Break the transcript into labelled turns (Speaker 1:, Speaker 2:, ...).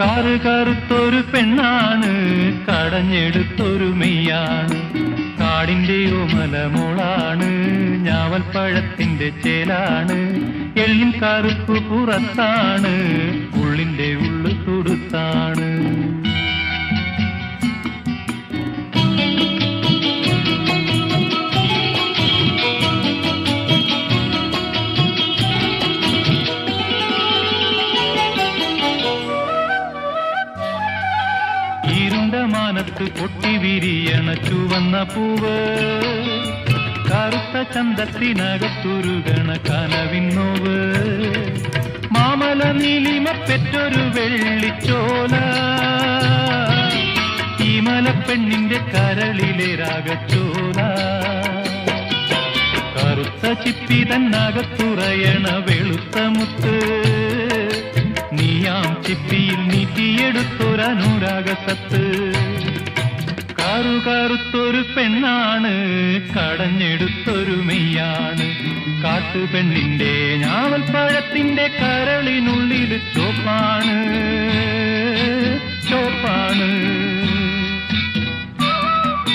Speaker 1: Car കറുത്തൊരു പെണ്ണാണ് കടഞ്ഞെടുത്തൊരു മെയ്യാണ്. കാടിന്റെ ഓമലമോളാണ് ഞാവൽപ്പഴത്തിന്റെ ചേലാണ്. എള്ളിൻ കറുപ്പ് പുറത്താണ് ഉള്ളിന്റെ ഉള്ളു മാനത്ത് പൊട്ടി വിരിയണ ചുവന്ന പൂവ്. കറുത്ത ചന്തത്തിനകത്തുരുകണ കനവിന്നോവ് മാമല നീലിമ പെറ്റൊരു വെള്ളിച്ചോല. ഈ പെണ്ണിന്റെ കരളിലെ രാഗച്ചോല. കറുത്ത ചിപ്പി തന്നകത്തുറയണ വെളുത്ത മുത്ത്. നീയാം ചിപ്പിയിൽ നീട്ടിയെടുത്തൊരനുരാഗസത്ത് കാറു കറുത്തൊരു പെണ്ണാണ് കടഞ്ഞെടുത്തൊരു മെയ്യാണ്. കാട്ടുപെണ്ണിന്റെ ഞാവൽപ്പഴത്തിന്റെ കരളിനുള്ളിൽ ചോപ്പാണ്.